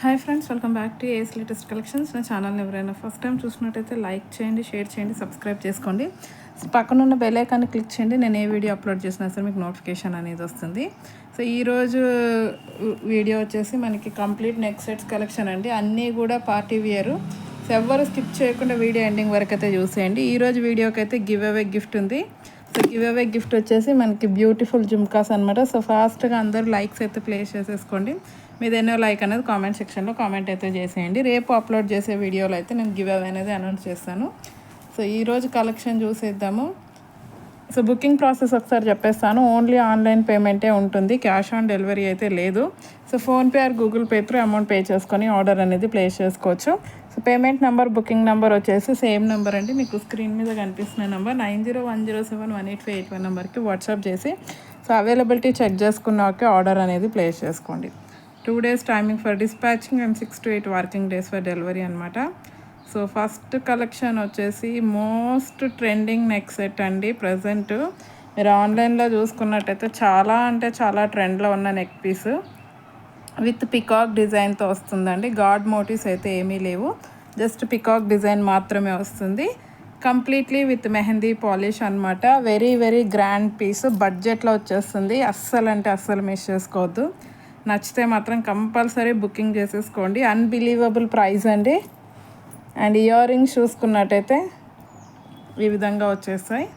Hi friends welcome back to ace latest collections నా ఛానల్ని ఎవరైనా ఫస్ట్ టైం చూసినట్టయితే లైక్ చేయండి షేర్ చేయండి సబ్స్క్రైబ్ చేసుకోండి. పక్కన ఉన్న బెల్ ఐకాన్ని క్లిక్ చేయండి. నేను ఏ వీడియో అప్లోడ్ చేసినా సరే మీకు నోటిఫికేషన్ అనేది వస్తుంది. సో ఈరోజు వీడియో వచ్చేసి మనకి కంప్లీట్ నెక్ సెట్స్ కలెక్షన్ అండి. అన్నీ కూడా పార్టీ వేరు సో ఎవ్వరు స్కిప్ చేయకుండా వీడియో ఎండింగ్ వరకు అయితే చూసేయండి. ఈరోజు వీడియోకి అయితే గివ్ అవే గిఫ్ట్ ఉంది. సో గివ్ అవే గిఫ్ట్ వచ్చేసి మనకి బ్యూటిఫుల్ జుమ్కాస్ అనమాట సో ఫాస్ట్గా అందరూ లైక్స్ అయితే ప్లేస్ చేసేసుకోండి. మీదెన్నో లైక్ అనేది కామెంట్ సెక్షన్లో కామెంట్ అయితే చేసేయండి. రేపు అప్లోడ్ చేసే వీడియోలో అయితే నేను గివ్ అవే అనేది అనౌన్స్ చేస్తాను. సో ఈరోజు కలెక్షన్ చూసేద్దాము. సో బుకింగ్ ప్రాసెస్ ఒకసారి చెప్పేస్తాను. ఓన్లీ ఆన్లైన్ పేమెంటే ఉంటుంది. క్యాష్ ఆన్ డెలివరీ అయితే లేదు. So PhonePe or Google Pay through amount pay చేసుకొని ఆర్డర్ అనేది ప్లేస్ చేసుకోవచ్చు. So payment number booking number వచ్చేసి సేమ్ నెంబర్ అండి. మీకు స్క్రీన్ మీద కనిపిస్తున్న number nine zero one zero seven one eight five eight one నెంబర్కి వాట్సాప్ చేసి సో అవైలబిలిటీ చెక్ చేసుకున్నాకే ఆర్డర్ అనేది ప్లేస్ చేసుకోండి. Two days timing for dispatching and six to eight working days for delivery అనమాట so first collection వచ్చేసి most trending neck set అండి present. మీరు ఆన్లైన్లో చూసుకున్నట్టయితే చాలా అంటే చాలా ట్రెండ్లో ఉన్న నెక్ పీస్. విత్ పికాక్ డిజైన్తో వస్తుందండి. గాడ్ మోటివ్స్ అయితే ఏమీ లేవు. జస్ట్ పికాక్ డిజైన్ మాత్రమే వస్తుంది. కంప్లీట్లీ విత్ మెహందీ పాలిష్ అనమాట వెరీ వెరీ గ్రాండ్ పీస్. బడ్జెట్లో వచ్చేస్తుంది. అస్సలు అంటే అస్సలు మిస్ చేసుకోవద్దు. నచ్చితే మాత్రం కంపల్సరీ బుకింగ్ చేసేసుకోండి. అన్బిలీవబుల్ ప్రైస్ అండి. అండ్ ఇయర్ రింగ్స్ చూసుకున్నట్టయితే ఈ విధంగా వచ్చేస్తాయి.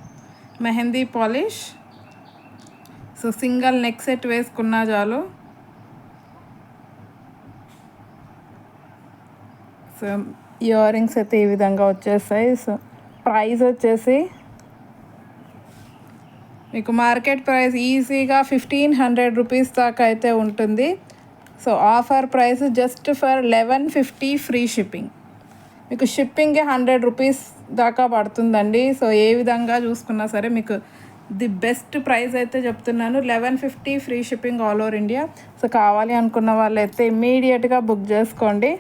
Mehndi polish. So single neck set వేసుకున్నా చాలు. సో ఇయర్ రింగ్స్ అయితే ఈ విధంగా వచ్చేస్తాయి. సో ప్రైస్ వచ్చేసి మీకు మార్కెట్ ప్రైస్ ఈజీగా ఫిఫ్టీన్ హండ్రెడ్ రూపీస్ దాకా అయితే ఉంటుంది. So offer price just for eleven fifty free shipping. మీకు షిప్పింగే హండ్రెడ్ రూపీస్ దాకా పడుతుందండి. సో ఏ విధంగా చూసుకున్నా సరే మీకు ది బెస్ట్ ప్రైస్ అయితే చెప్తున్నాను. Eleven fifty free shipping all over India. So కావాలి అనుకున్న వాళ్ళు అయితే ఇమ్మీడియట్గా బుక్ చేసుకోండి.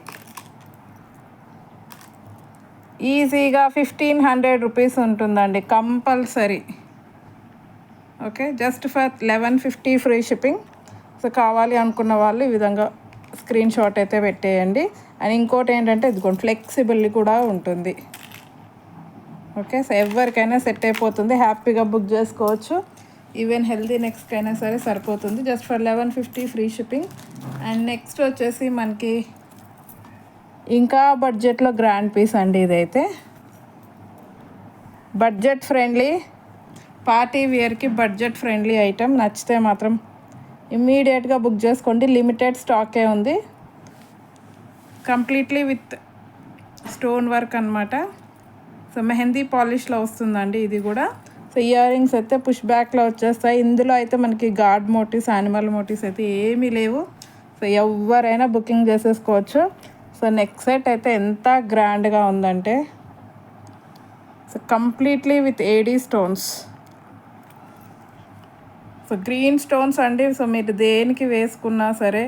ఈజీగా ఫిఫ్టీన్ హండ్రెడ్ రూపీస్ ఉంటుందండి compulsory. Okay just for eleven fifty free shipping so కావాలి అనుకున్న వాళ్ళు ఈ విధంగా స్క్రీన్ షాట్ అయితే పెట్టేయండి. అండ్ ఇంకోటి ఏంటంటే ఇదిగోండి ఫ్లెక్సిబుల్ కూడా ఉంటుంది. ఓకే సో ఎవరికైనా సెట్ అయిపోతుంది. హ్యాపీగా బుక్ చేసుకోవచ్చు. ఈవెన్ హెల్దీ నెక్స్ట్ అయినా సరే సరిపోతుంది. Just for eleven fifty free shipping and next వచ్చేసి మనకి ఇంకా బడ్జెట్లో గ్రాండ్ పీస్ అండి ఇదైతే. బడ్జెట్ ఫ్రెండ్లీ పార్టీ వేర్కి బడ్జెట్ ఫ్రెండ్లీ ఐటెం నచ్చితే మాత్రం ఇమ్మీడియట్గా బుక్ చేసుకోండి. లిమిటెడ్ స్టాకే ఉంది. కంప్లీట్లీ విత్ స్టోన్ వర్క్ అనమాట సో మెహందీ పాలిష్లో వస్తుందండి ఇది కూడా. సో ఇయర్ రింగ్స్ అయితే పుష్ బ్యాక్లో వచ్చేస్తాయి. ఇందులో అయితే మనకి గాడ్ మోటివ్స్ యానిమల్ మోటివ్స్ అయితే ఏమీ లేవు. సో ఎవరైనా బుకింగ్ చేసేసుకోవచ్చు. సో నెక్స్ట్ సెట్ అయితే ఎంత గ్రాండ్గా ఉందంటే so completely with AD stones. So green stones అండి. సో మీరు దేనికి వేసుకున్నా సరే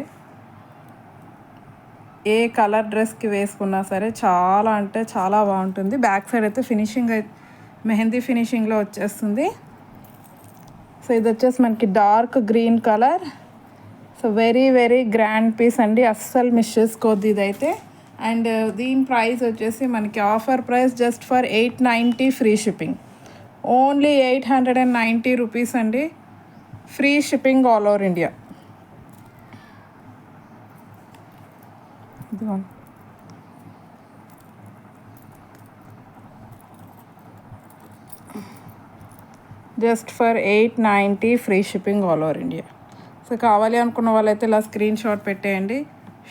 ఏ కలర్ డ్రెస్కి వేసుకున్నా సరే చాలా అంటే చాలా బాగుంటుంది. బ్యాక్ సైడ్ అయితే ఫినిషింగ్ మెహందీ ఫినిషింగ్లో వచ్చేస్తుంది. సో ఇది వచ్చేసి మనకి dark green colour so very very grand piece అండి. అస్సలు మిస్ చేసుకోవద్దు ఇదైతే. అండ్ uh, దీని ప్రైస్ వచ్చేసి మనకి offer price just for eight ninety free shipping only eight hundred and ninety rupees అండి. Free shipping all over India. Just for eight ninety free shipping all over India so కావాలి అనుకున్న వాళ్ళైతే ఇలా screen shot పెట్టేయండి.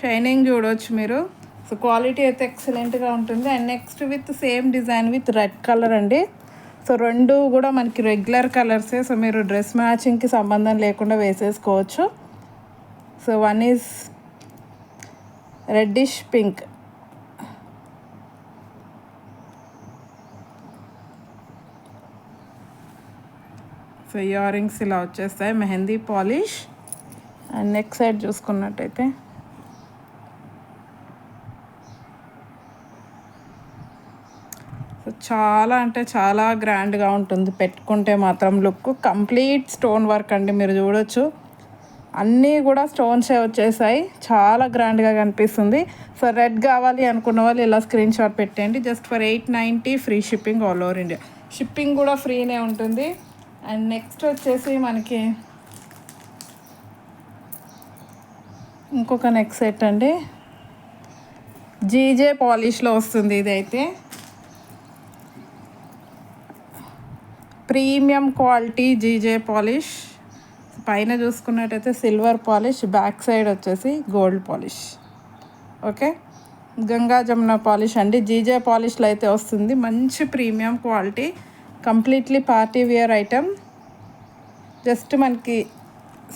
Shining చూడవచ్చు మీరు. So quality అయితే ఎక్సలెంట్గా ఉంటుంది. And next with same design with red colour అండి. సో రెండు కూడా మనకి రెగ్యులర్ కలర్సే సో మీరు డ్రెస్ మ్యాచింగ్కి సంబంధం లేకుండా వేసేసుకోవచ్చు. So one is reddish pink so earrings ఇలా వచ్చేస్తాయి. Mehndi polish. And neck side చూసుకున్నట్టయితే చాలా అంటే చాలా గ్రాండ్గా ఉంటుంది. పెట్టుకుంటే మాత్రం లుక్ కంప్లీట్ స్టోన్ వర్క్ అండి మీరు చూడొచ్చు. అన్నీ కూడా స్టోన్సే వచ్చేసాయి. చాలా గ్రాండ్గా కనిపిస్తుంది. సో రెడ్ కావాలి అనుకున్న వాళ్ళు ఇలా స్క్రీన్ షాట్ పెట్టేయండి. Just for eight ninety free shipping all over India. Shipping కూడా ఫ్రీనే ఉంటుంది. అండ్ నెక్స్ట్ వచ్చేసి మనకి ఇంకొక నెక్ సెట్ అండి. జీజే పాలిష్లో వస్తుంది ఇదైతే. Premium quality GJ polish. పైన చూసుకున్నట్టయితే సిల్వర్ పాలిష్ బ్యాక్ సైడ్ వచ్చేసి gold polish. Okay? Ganga Jamuna polish అండి. జీజే పాలిష్లో అయితే వస్తుంది. మంచి premium quality completely party wear item. Just మనకి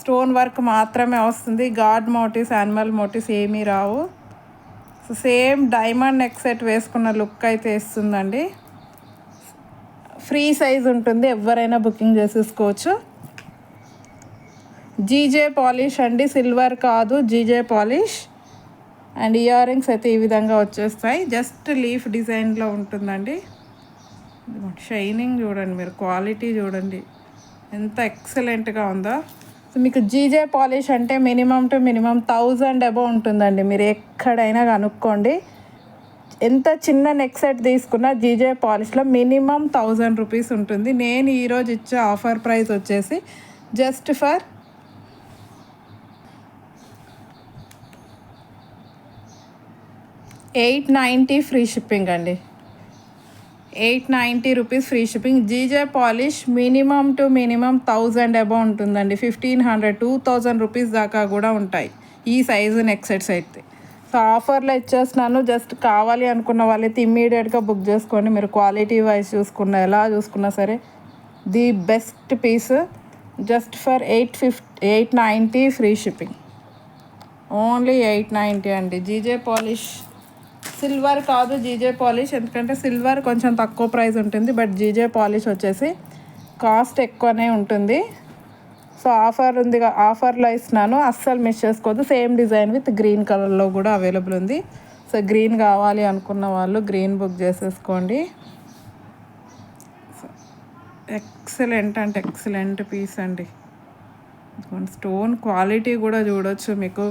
స్టోన్ వర్క్ మాత్రమే వస్తుంది. గాడ్ మోటివ్స్ యానిమల్ మోటివ్స్ ఏమీ రావు. So same diamond neck set వేసుకున్న లుక్ అయితే ఇస్తుందండి. ఫ్రీ సైజ్ ఉంటుంది ఎవరైనా బుకింగ్ చేసేసుకోవచ్చు. జీజే పాలిష్ అండి సిల్వర్ కాదు GJ polish. And ear rings అయితే ఈ విధంగా వచ్చేస్తాయి. జస్ట్ లీఫ్ డిజైన్లో ఉంటుందండి. షైనింగ్ చూడండి మీరు క్వాలిటీ చూడండి. ఎంత ఎక్సలెంట్గా ఉందో. సో మీకు జీజే పాలిష్ అంటే minimum to minimum thousand above ఉంటుందండి. మీరు ఎక్కడైనా కనుక్కోండి. ఎంత చిన్న నెక్ సెట్ తీసుకున్నా జీజే పాలిష్లో మినిమం థౌజండ్ రూపీస్ ఉంటుంది. నేను ఈరోజు ఇచ్చే ఆఫర్ ప్రైస్ వచ్చేసి just for eight ninety free shipping అండి. Eight ninety rupees free shipping GJ polish minimum to minimum thousand above ఉంటుందండి. Fifteen hundred two thousand rupees దాకా కూడా ఉంటాయి. ఈ సైజు నెక్ సెట్స్ అయితే. సో ఆఫర్లో ఇచ్చేస్తున్నాను. జస్ట్ కావాలి అనుకున్న వాళ్ళైతే ఇమ్మీడియట్గా బుక్ చేసుకోండి. మీరు క్వాలిటీ వైజ్ చూసుకున్న ఎలా చూసుకున్నా సరే the best piece. Just for eight fifty eight ninety free shipping. Only eight ninety అండి. GJ polish. సిల్వర్ కాదు జీజే పాలిష్. ఎందుకంటే సిల్వర్ కొంచెం తక్కువ ప్రైస్ ఉంటుంది. బట్ జీజే పాలిష్ వచ్చేసి కాస్ట్ ఎక్కువనే ఉంటుంది. సో ఆఫర్ ఉంది ఆఫర్లో ఇస్తున్నాను. అస్సలు మిస్ చేసుకోవద్దు. సేమ్ డిజైన్ విత్ గ్రీన్ కలర్లో కూడా అవైలబుల్ ఉంది. సో గ్రీన్ కావాలి అనుకున్న వాళ్ళు గ్రీన్ బుక్ చేసేసుకోండి. ఎక్సలెంట్ అంటే ఎక్సలెంట్ పీస్ అండి. స్టోన్ క్వాలిటీ కూడా చూడొచ్చు మీకు.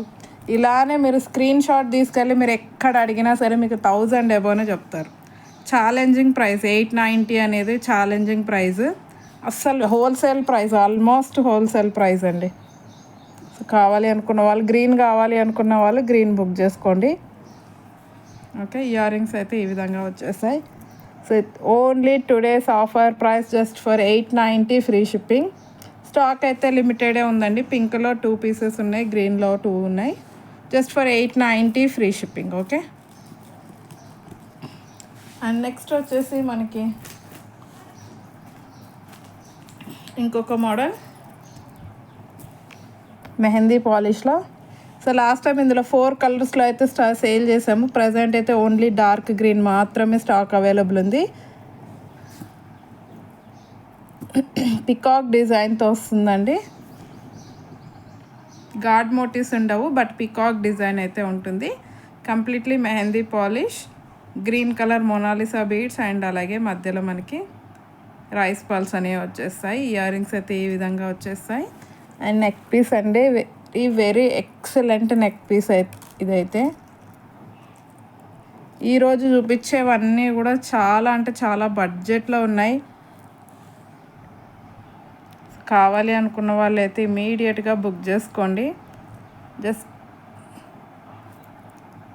ఇలానే మీరు స్క్రీన్ షాట్ తీసుకెళ్ళి మీరు ఎక్కడ అడిగినా సరే మీకు థౌజండ్ ఎబోనే చెప్తారు. ఛాలెంజింగ్ ప్రైస్ ఎయిట్ నైంటీ అనేది ఛాలెంజింగ్ ప్రైస్ అస్సలు wholesale price almost wholesale price అండి. కావాలి అనుకున్న వాళ్ళు గ్రీన్ కావాలి అనుకున్న వాళ్ళు గ్రీన్ బుక్ చేసుకోండి. ఓకే ఇయర్ రింగ్స్ అయితే ఈ విధంగా వచ్చేసాయి. So only today's offer price just for eight ninety free shipping stock అయితే లిమిటెడే ఉందండి. పింక్లో టూ పీసెస్ ఉన్నాయి గ్రీన్లో టూ ఉన్నాయి. Just for eight ninety free shipping okay and next వచ్చేసి మనకి ఇంకొక మోడల్. మెహందీ పాలిష్లో. సో లాస్ట్ టైం ఇందులో ఫోర్ కలర్స్లో అయితే స్టా సేల్ చేసాము. ప్రజెంట్ అయితే ఓన్లీ డార్క్ గ్రీన్ మాత్రమే స్టాక్ అవైలబుల్ ఉంది. పికాక్ డిజైన్తో వస్తుందండి. గాడ్ మోటివ్స్ ఉండవు బట్ పికాక్ డిజైన్ అయితే ఉంటుంది. Completely mehndi polish green colour Mona Lisa beads and అలాగే మధ్యలో మనకి రైస్ పల్స్ అనేవి వచ్చేస్తాయి ఇయర్ రింగ్స్ అయితే ఈ విధంగా వచ్చేస్తాయి. అండ్ నెక్ పీస్ అంటే very very excellent neck piece అయితే ఇదైతే. ఈరోజు చూపించేవన్నీ కూడా చాలా అంటే చాలా బడ్జెట్లో ఉన్నాయి. కావాలి అనుకున్న వాళ్ళు అయితే ఇమీడియట్గా బుక్ చేసుకోండి. జస్ట్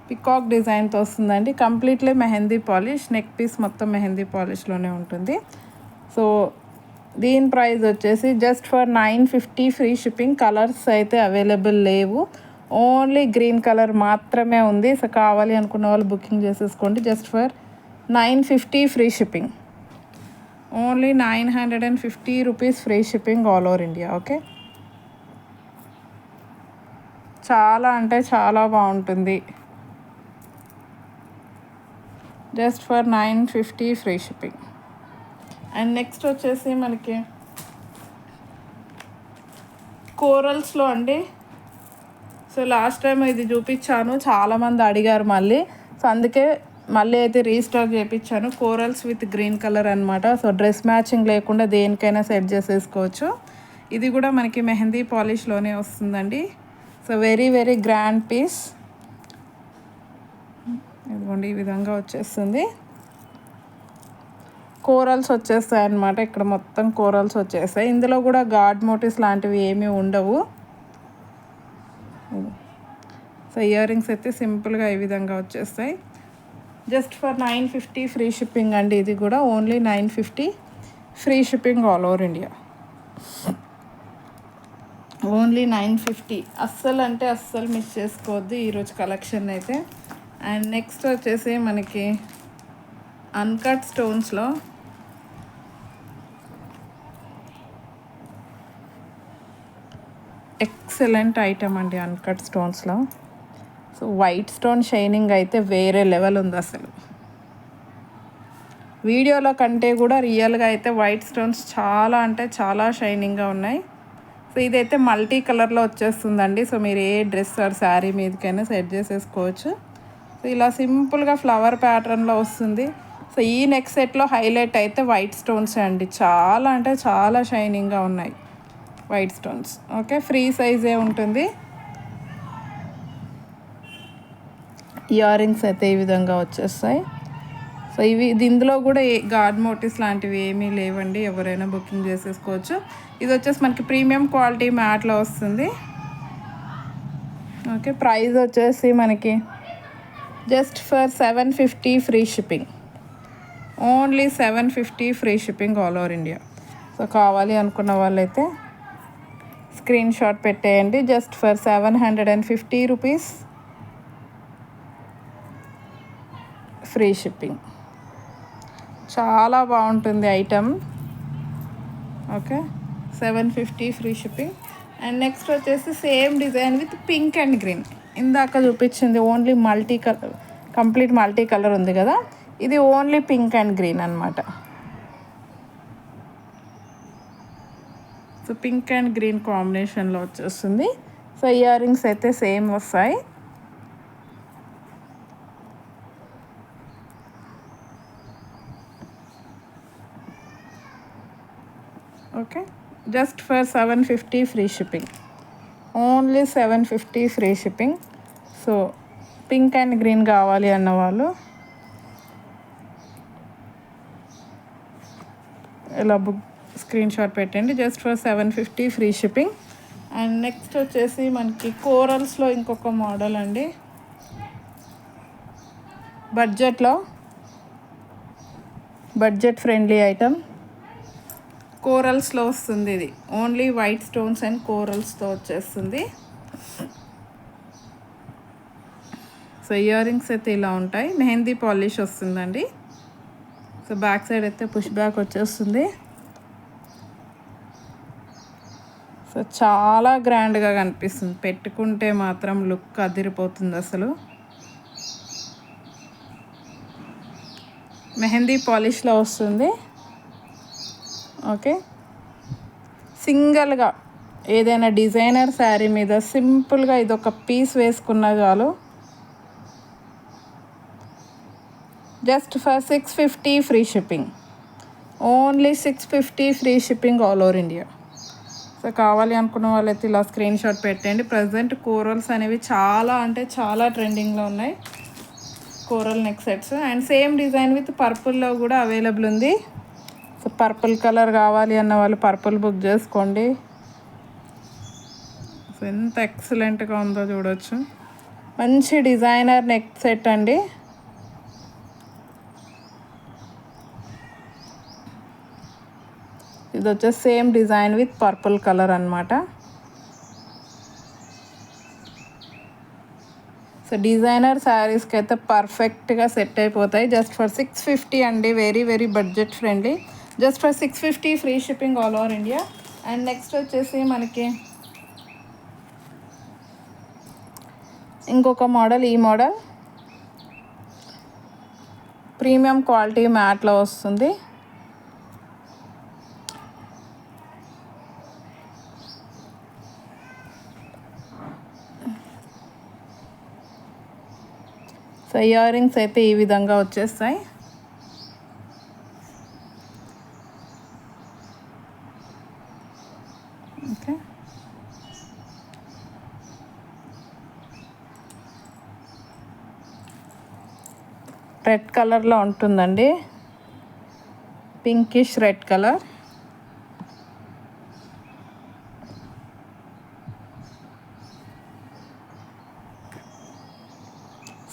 పికాక్ డిజైన్తో వస్తుందండి. Completely mehndi polish neck piece మొత్తం మెహందీ పాలిష్లోనే ఉంటుంది. సో దీని ప్రైస్ వచ్చేసి just for nine fifty free shipping colours అయితే అవైలబుల్ లేవు. ఓన్లీ గ్రీన్ కలర్ మాత్రమే ఉంది. సో కావాలి అనుకున్న వాళ్ళు బుకింగ్ చేసేసుకోండి. Just for nine fifty free shipping only nine hundred and fifty rupees free shipping all over India okay చాలా అంటే చాలా బాగుంటుంది. Just for nine fifty free shipping and next వచ్చేసి మనకి కోరల్స్లో అండి. సో లాస్ట్ టైం ఇది చూపించాను చాలామంది అడిగారు మళ్ళీ. సో అందుకే మళ్ళీ అయితే రీస్టాక్ చేయించాను కోరల్స్ విత్ గ్రీన్ కలర్ అనమాట సో డ్రెస్ మ్యాచింగ్ లేకుండా దేనికైనా సెట్ చేసేసుకోవచ్చు. ఇది కూడా మనకి మెహందీ పాలిష్లోనే వస్తుందండి. So very very grand piece. ఇదిగోండి ఈ విధంగా వచ్చేస్తుంది. కోరల్స్ వచ్చేస్తాయి అన్నమాట. ఇక్కడ మొత్తం కోరల్స్ వచ్చేస్తాయి. ఇందులో కూడా గాడ్ మోటివ్స్ లాంటివి ఏమీ ఉండవు. సో ఇయర్ రింగ్స్ అయితే సింపుల్గా ఈ విధంగా వచ్చేస్తాయి. Just for nine fifty free shipping అండి ఇది కూడా. Only nine fifty free shipping all over India. Only nine fifty. అస్సలు అంటే అస్సలు మిస్ చేసుకోవద్దు ఈరోజు కలెక్షన్ అయితే. అండ్ నెక్స్ట్ వచ్చేసి మనకి అన్కట్ స్టోన్స్లో ఎక్సలెంట్ ఐటమ్ అండి అన్కట్ స్టోన్స్లో. సో వైట్ స్టోన్ షైనింగ్ అయితే వేరే లెవెల్ ఉంది అసలు. వీడియోలో కంటే కూడా రియల్గా అయితే వైట్ స్టోన్స్ చాలా అంటే చాలా షైనింగ్గా ఉన్నాయి. సో ఇదైతే మల్టీ కలర్లో వచ్చేస్తుందండి. సో మీరు ఏ డ్రెస్ ఆర్ శారీ మీదకైనా సెట్ చేసేసుకోవచ్చు. సో ఇలా సింపుల్గా ఫ్లవర్ ప్యాటర్న్లో వస్తుంది. సో ఈ నెక్ సెట్లో హైలైట్ అయితే వైట్ స్టోన్స్ అండి. చాలా అంటే చాలా షైనింగ్గా ఉన్నాయి. White stones. ఓకే ఫ్రీ సైజే ఉంటుంది. ఇయర్ రింగ్స్ అయితే ఈ విధంగా వచ్చేస్తాయి. సో ఇవి ఇందులో కూడా ఏ గాడ్ మోటివ్స్ లాంటివి ఏమీ లేవండి. ఎవరైనా బుకింగ్ చేసేసుకోవచ్చు. ఇది వచ్చేసి మనకి ప్రీమియం క్వాలిటీ మ్యాట్లో వస్తుంది. ఓకే ప్రైస్ వచ్చేసి మనకి just for seven fifty free shipping. Only seven fifty free shipping all over India. So కావాలి అనుకున్న వాళ్ళైతే స్క్రీన్ షాట్ పెట్టేయండి. Just for seven hundred and fifty rupees. Free shipping. చాలా బాగుంటుంది item okay? Seven fifty free shipping. And next వచ్చేసి same design with pink and green. ఇందాక చూపించింది only multi colour complete multi colour ఉంది కదా? ఇది only pink and green అనమాట so pink and green కాంబినేషన్లో వచ్చేస్తుంది. సో ఇయర్ రింగ్స్ అయితే సేమ్ వస్తాయి. Okay. Just for seven fifty free shipping. Only seven fifty free shipping. So pink and green కావాలి అన్న వాళ్ళు. ఇలా బుక్ స్క్రీన్ షాట్ పెట్టండి. Just for seven fifty free shipping and next వచ్చేసి మనకి కోరల్స్లో ఇంకొక మోడల్ అండి. బడ్జెట్లో బడ్జెట్ ఫ్రెండ్లీ ఐటమ్ కోరల్స్లో వస్తుంది ఇది. ఓన్లీ వైట్ స్టోన్స్ అండ్ కోరల్స్తో వచ్చేస్తుంది. సో ఇయర్ రింగ్స్ అయితే ఇలా ఉంటాయి. మెహందీ పాలిష్ వస్తుందండి. సో బ్యాక్ సైడ్ అయితే పుష్ బ్యాక్ వచ్చేస్తుంది. సో చాలా గ్రాండ్గా కనిపిస్తుంది. పెట్టుకుంటే మాత్రం లుక్ అదిరిపోతుంది అసలు. మెహందీ పాలిష్లో వస్తుంది. ఓకే. సింగల్గా ఏదైనా డిజైనర్ శారీ మీద సింపుల్గా ఇది ఒక పీస్ వేసుకున్నా చాలు. Just for six fifty free shipping. Only six fifty free shipping all over India. So కావాలి అనుకున్న వాళ్ళైతే ఇలా స్క్రీన్ షాట్ పెట్టండి. ప్రజెంట్ కూరల్స్ అనేవి చాలా అంటే చాలా ట్రెండింగ్లో ఉన్నాయి. Coral neck sets and same design with పర్పుల్లో కూడా అవైలబుల్ ఉంది. సో పర్పుల్ కలర్ కావాలి అన్న వాళ్ళు పర్పుల్ బుక్ చేసుకోండి. సో ఎంత ఎక్సలెంట్గా ఉందో చూడొచ్చు. మంచి డిజైనర్ నెక్ సెట్ అండి. ఇది వచ్చేసి same design with purple colour అనమాట సో డిజైనర్ శారీస్కి అయితే పర్ఫెక్ట్గా సెట్ అయిపోతాయి. జస్ట్ ఫర్ సిక్స్ ఫిఫ్టీ అండి. Very very budget friendly just for six fifty free shipping all over India and next వచ్చేసి మనకి ఇంకొక మోడల్ ఈ మోడల్ ప్రీమియం క్వాలిటీ మ్యాట్లో వస్తుంది. సో ఇయర్ రింగ్స్ అయితే ఈ విధంగా వచ్చేస్తాయి. రెడ్ కలర్లో ఉంటుందండి. Pinkish red colour.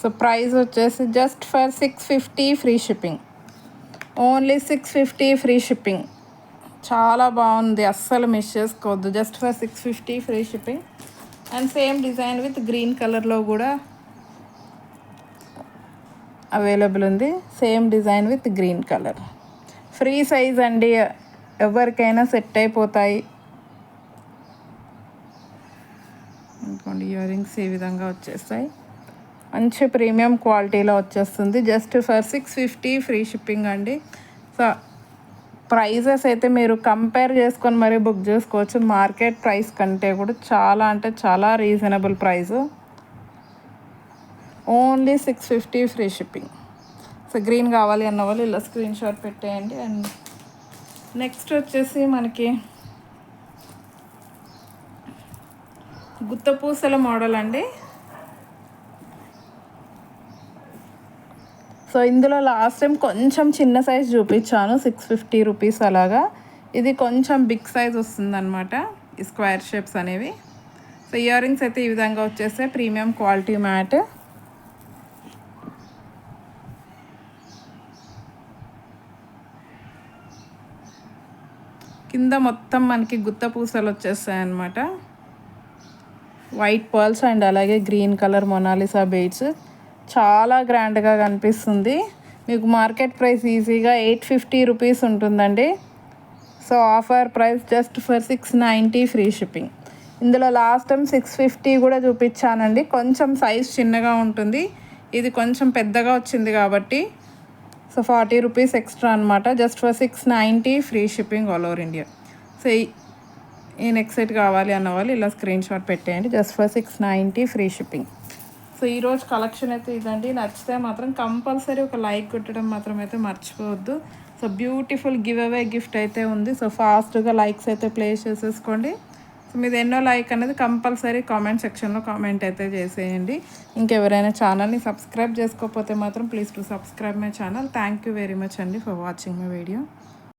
So price వచ్చేసి just for six fifty free shipping. Only six fifty free shipping. చాలా బాగుంది. అస్సలు మిస్ చేసుకోవద్దు. Just for six fifty free shipping. And same design with green కలర్లో కూడా అవైలబుల్ ఉంది. Same design with green colour. Free size అండి. ఎవరికైనా set అయిపోతాయి. అనుకోండి ఇయర్ రింగ్స్ ఈ విధంగా వచ్చేస్తాయి. మంచి ప్రీమియం క్వాలిటీలో వచ్చేస్తుంది. Just for six fifty free shipping అండి. సో ప్రైజెస్ అయితే మీరు కంపేర్ చేసుకొని మరీ బుక్ చేసుకోవచ్చు. మార్కెట్ ప్రైస్ కంటే కూడా చాలా అంటే చాలా reasonable price only six fifty free shipping. So green కావాలి అన్న వాళ్ళు ఇలా స్క్రీన్ షాట్ పెట్టేయండి. అండ్ నెక్స్ట్ వచ్చేసి మనకి గుత్తపూసల మోడల్ అండి. సో ఇందులో లాస్ట్ టైం కొంచెం చిన్న సైజ్ చూపించాను సిక్స్ ఫిఫ్టీ రూపీస్ అలాగా. ఇది కొంచెం బిగ్ సైజ్ వస్తుందన్నమాట ఈ స్క్వేర్ షేప్స్ అనేవి. సో ఇయర్ రింగ్స్ అయితే ఈ విధంగా వచ్చేస్తే ప్రీమియం క్వాలిటీ మ్యాట్ కింద మొత్తం మనకి గుత్త పూసలు వచ్చేస్తాయి అన్నమాట వైట్ పర్ల్స్ అండ్ అలాగే green colour Mona Lisa beads చాలా గ్రాండ్గా కనిపిస్తుంది. మీకు మార్కెట్ ప్రైస్ ఈజీగా ఎయిట్ ఫిఫ్టీ రూపీస్ ఉంటుందండి. So offer price just for six ninety free shipping. ఇందులో లాస్ట్ టైం సిక్స్ ఫిఫ్టీ కూడా చూపించానండి. కొంచెం సైజ్ చిన్నగా ఉంటుంది. ఇది కొంచెం పెద్దగా వచ్చింది కాబట్టి. సో ఫార్టీ రూపీస్ ఎక్స్ట్రా అనమాట just for six ninety free shipping all over India. So ఈ- నెక్స్ట్ సెట్ కావాలి అన్న వాళ్ళు ఇలా స్క్రీన్ షాట్ పెట్టేయండి. Just for six ninety free shipping. So ఈరోజు కలెక్షన్ అయితే ఇదండి. నచ్చితే మాత్రం కంపల్సరీ ఒక లైక్ కొట్టడం మాత్రం అయితే మర్చిపోవద్దు. So beautiful give away gift అయితే ఉంది. సో ఫాస్ట్గా లైక్స్ అయితే ప్లేస్ చేసేసుకోండి. సో మీది ఎన్నో లైక్ అనేది కంపల్సరీ కామెంట్ సెక్షన్లో కామెంట్ అయితే చేసేయండి. ఇంకెవరైనా ఛానల్ని సబ్స్క్రైబ్ చేసుకోకపోతే మాత్రం please to subscribe my channel thank you very much అండి ఫర్ వాచింగ్ మై వీడియో